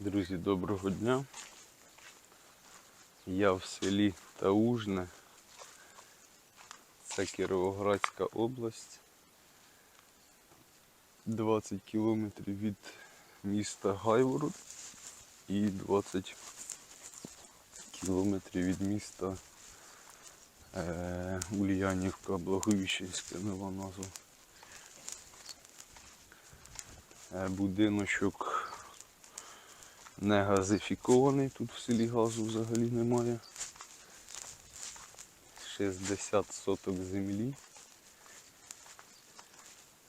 Друзі, доброго дня. Я в селі Таужне. Це Кіровоградська область. 20 кілометрів від міста Гайвород і 20 кілометрів від міста е, Ульянівка, Благовіщенська нова назва. Е, будиночок не газифікований, тут в селі газу взагалі немає. 60 соток землі.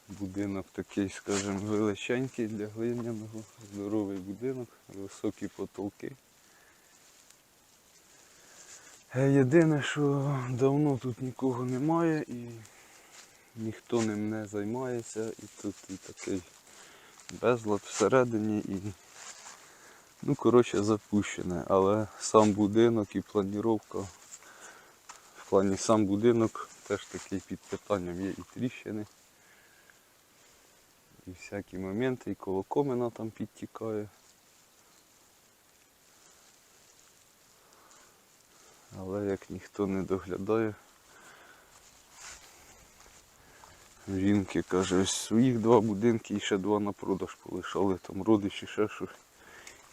Будинок такий, скажімо, величенький для глиняного, здоровий будинок, високі потолки. Е, Єдине, що давно тут нікого немає і ніхто ним не займається, і тут і такий безлад всередині і Ну, коротше, запущене, але сам будинок і планіровка. В плані сам будинок теж такий під питанням є і тріщини. І всякі моменти, і колокомина там підтікає. Але як ніхто не доглядає, жінки каже, ось своїх два будинки і ще два на продаж полишали, там родичі ще щось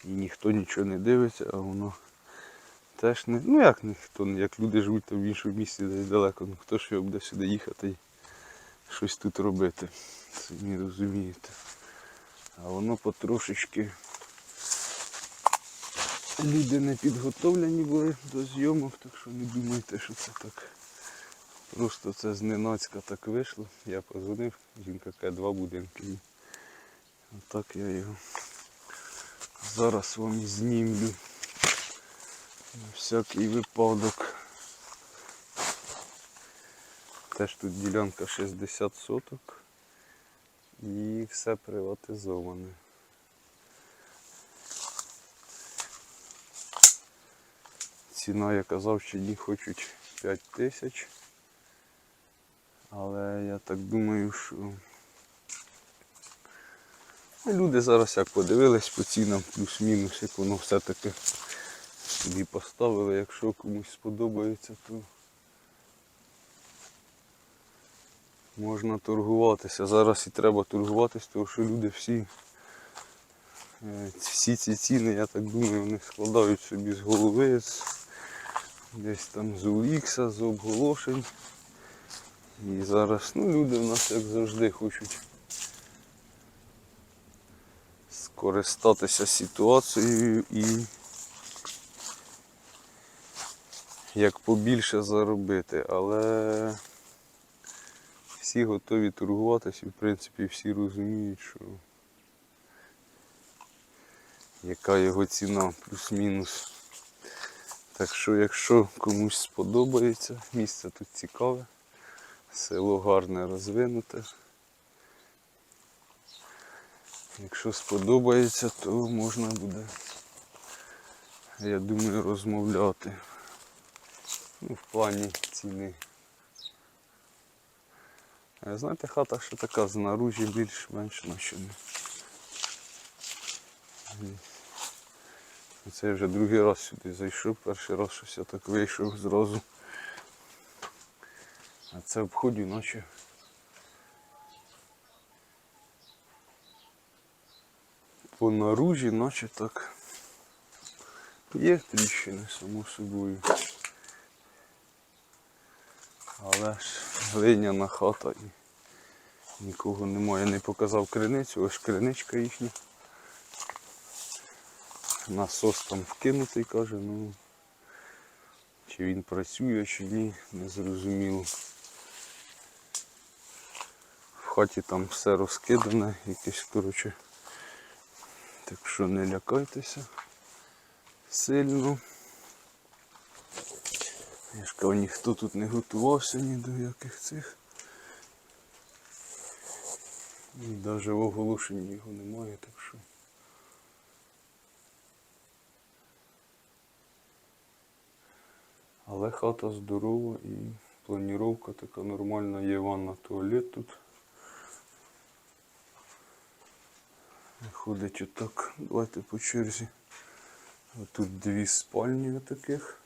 і ніхто нічого не дивиться, а воно теж не. Ну як ніхто, як люди живуть там в іншому місці десь далеко, ну хто ж його буде сюди їхати і щось тут робити. Самі розумієте. А воно потрошечки люди не підготовлені були до зйомок, так що не думайте, що це так. Просто це зненацька так вийшло. Я позвонив, жінка каже, два будинки. Отак я його Зараз вам і знімлю. На всякий випадок. Теж тут ділянка 60 соток і все приватизоване. Ціна, я казав, що ні хочуть 5 тисяч. Але я так думаю, що Люди зараз як подивились по цінам, плюс-мінус, як воно все-таки собі поставили. Якщо комусь сподобається, то можна торгуватися. Зараз і треба торгуватися, тому що люди всі е, всі ці ціни, я так думаю, вони складають собі з голови, десь там з Улікса, з обголошень. І зараз ну, люди в нас як завжди хочуть. Скористатися ситуацією і як побільше заробити, але всі готові торгуватися і в принципі всі розуміють, що яка його ціна плюс-мінус. Так що, якщо комусь сподобається, місце тут цікаве, село гарне розвинуте. Якщо сподобається, то можна буде, я думаю, розмовляти. Ну, в плані ціни. Знаєте, хата ще така знаружі більш-менш наче. Це я вже другий раз сюди зайшов, перший раз щось я так вийшов зразу. А це обходю, наче по наружі, наче так є тріщини, само собою. Але ж глиняна хата і нікого немає. Я не показав криницю, ось криничка їхня. Насос там вкинутий, каже, ну чи він працює, чи ні, не зрозуміло. В хаті там все розкидане, якесь, коротше. Так що не лякайтеся сильно. Я ж кажу, ніхто тут не готувався ні до яких цих. І навіть в оголошенні його немає, так що. Але хата здорова і планіровка така нормальна, є ванна туалет тут. Виходить отак. Давайте по черзі. Тут дві спальні таких.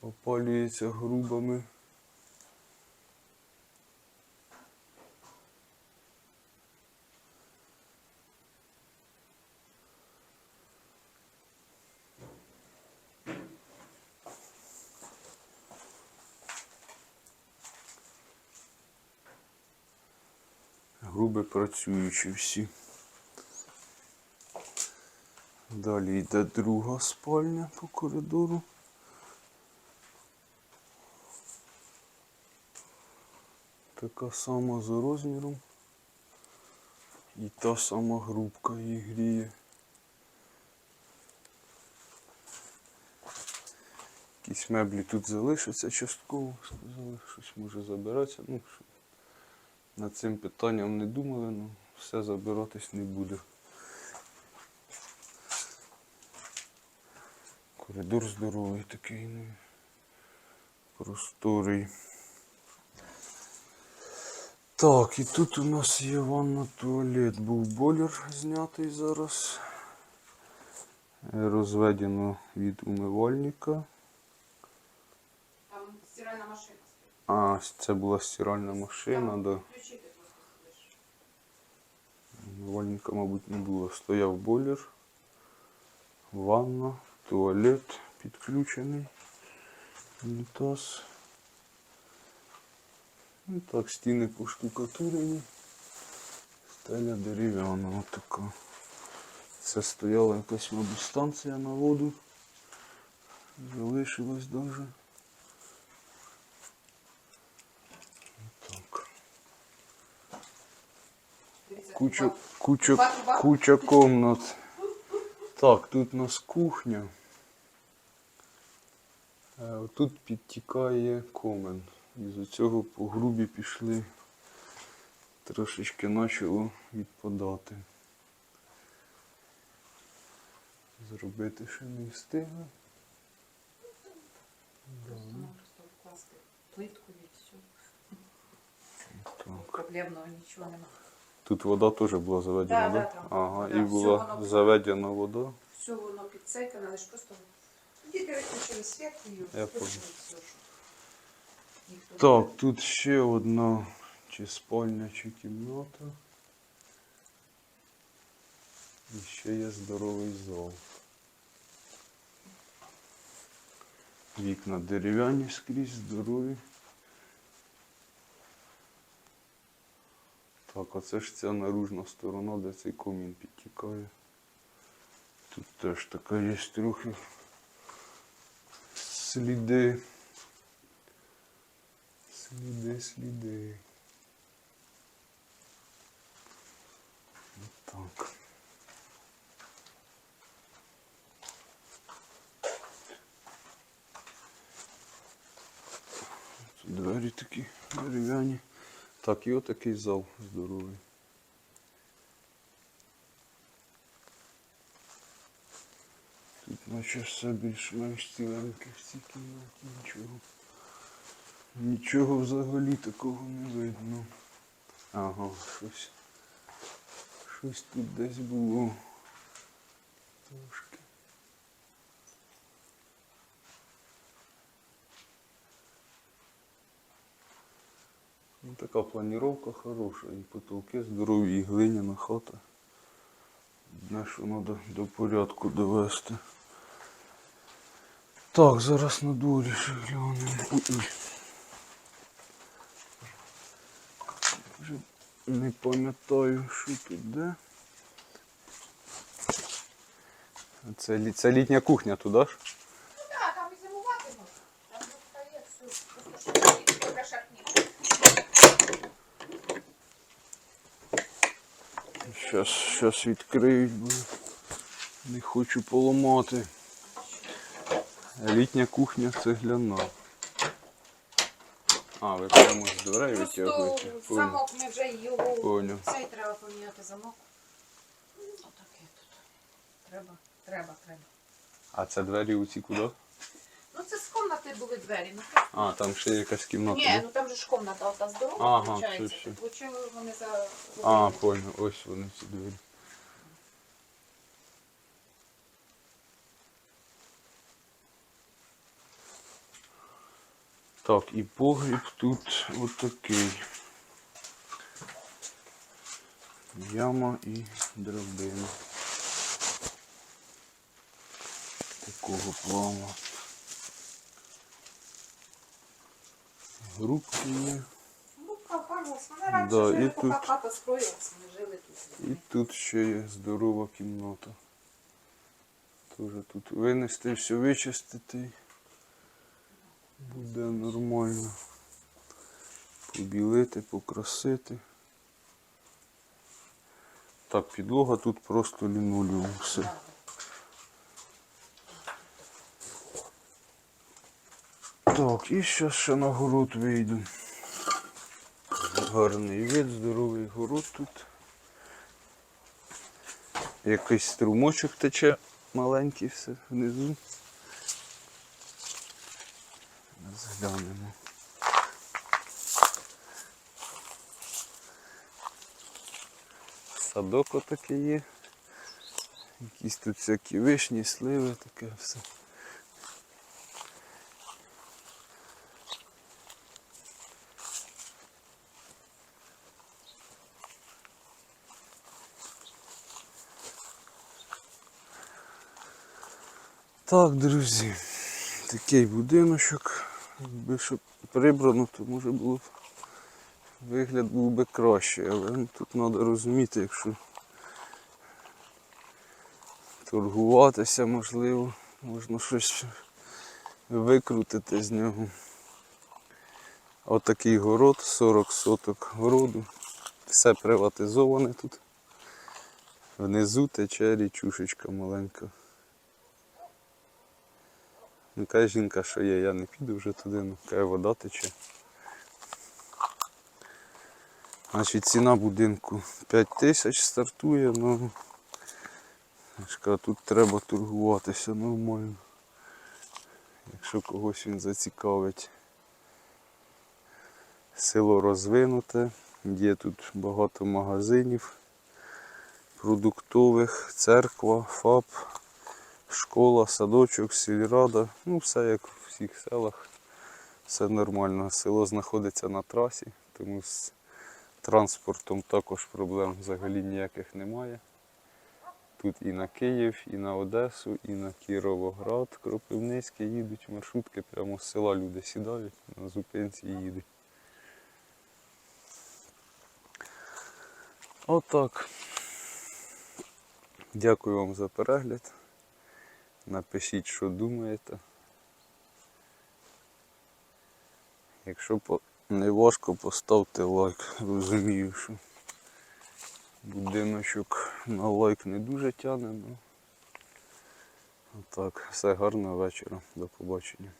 Опалюється грубами. Груби працюючі всі. Далі йде друга спальня по коридору. Така сама за розміром. І та сама грубка її гріє. Якісь меблі тут залишаться частково, сказали, щось може забиратися. Ну, над цим питанням не думали, але все забиратись не буде. Коридор здоровий такий, ну, просторий. Так, і тут у нас є ванна туалет. Був бойлер знятий зараз. Розведено від умивальника. Там стиральна машина стоїть. А, це була стиральна машина, Там да. Умивальника, мабуть, не було. Стояв бойлер, ванна, туалет підключений, унітаз. Ну так, стіни поштукатурені. Стеля дерев'яна така. Це стояла якась, мабуть, станція на воду. Залишилась даже. Так. Куча, куча, куча комнат. Так, тут у нас кухня. Е, Тут підтікає комен. Із цього по грубі пішли. Трошечки почало відпадати. Зробити ще не встигли. Просто вкласти плитку і все. Так. Проблемного нічого нема. Тут вода теж була заведена, Да, да? да, там Ага, вода. і Всього була воно- заведена вода. Все воно підсекане, але ж просто діти виключили світ і Я понял. все, що Так, тут ще одна чи спальня, чи кімната. І ще є здоровий зал. Вікна дерев'яні скрізь, здорові. Так, оце ж ця наружна сторона, де цей комін підтікає. Тут теж така є трохи сліди. Сліди, сліди. Так. Двері такі дерев'яні. Так, і отакий зал здоровий. Наче все більш-менш ціленьке в кімнаті, нічого. Нічого взагалі такого не видно. Ага, щось. Щось тут десь було. Трошки. Ну, така планіровка хороша, і потолки здорові, і глиняна хата. Одне, що треба до порядку довести. Так, зараз на дворі ще глянемо. Вже не пам'ятаю, що тут де. Це, лі- це літня кухня туди ж? Ну так, там і зимувати можна. Там достає все. Просто що добре шахніше. Щас, щас відкриють, бо не хочу поламати. Літня кухня цегляна. А, ви прямо з дверей Просто витягуєте. Понял. замок ми вже його. Понял. Цей треба поміняти замок. Отаке тут. Треба, треба, треба. А це двері у ці куди? Ну це з комнати були двері. Ну, А, там ще якась кімната. Ні, ну там же ж комната ота здорова, Ага, все. Получили вони за А, понял, ось вони ці двері. Так, і погріб тут отакий. Яма і драбина. Такого плану. Грубки є. Ну, Да, і тут. І тут ще є здорова кімната. Тоже тут винести, все вичистити. Буде нормально. Побілити, покрасити. Так, підлога тут просто лінолеум все. Так, і зараз ще на город вийду. Гарний вид, здоровий город тут. Якийсь струмочок тече маленький все внизу. Зглянемо. Садок отакий є. Якісь тут всякі вишні, сливи, таке все. Так, друзі, такий будиночок. Якби щоб прибрано, то може було б вигляд був би краще, але ну, тут треба розуміти, якщо торгуватися можливо, можна щось викрутити з нього. Отакий город, 40 соток городу. Все приватизоване тут. Внизу тече річушечка маленька. Ну, каже жінка, що є, я не піду вже туди, ну каже, вода тече. Значить, ціна будинку 5 тисяч стартує, ну я тут треба торгуватися нормально. Якщо когось він зацікавить. Село розвинуте, є тут багато магазинів продуктових, церква, ФАП школа, садочок, сільрада, ну все як в всіх селах. Все нормально. Село знаходиться на трасі, тому з транспортом також проблем взагалі ніяких немає. Тут і на Київ, і на Одесу, і на Кіровоград, Кропивницький їдуть маршрутки, прямо з села люди сідають, на зупинці їдуть. Отак. Дякую вам за перегляд. Напишіть, що думаєте. Якщо не важко, поставте лайк. Розумію, що будиночок на лайк не дуже тягне. Ну. так, все гарного вечора. До побачення.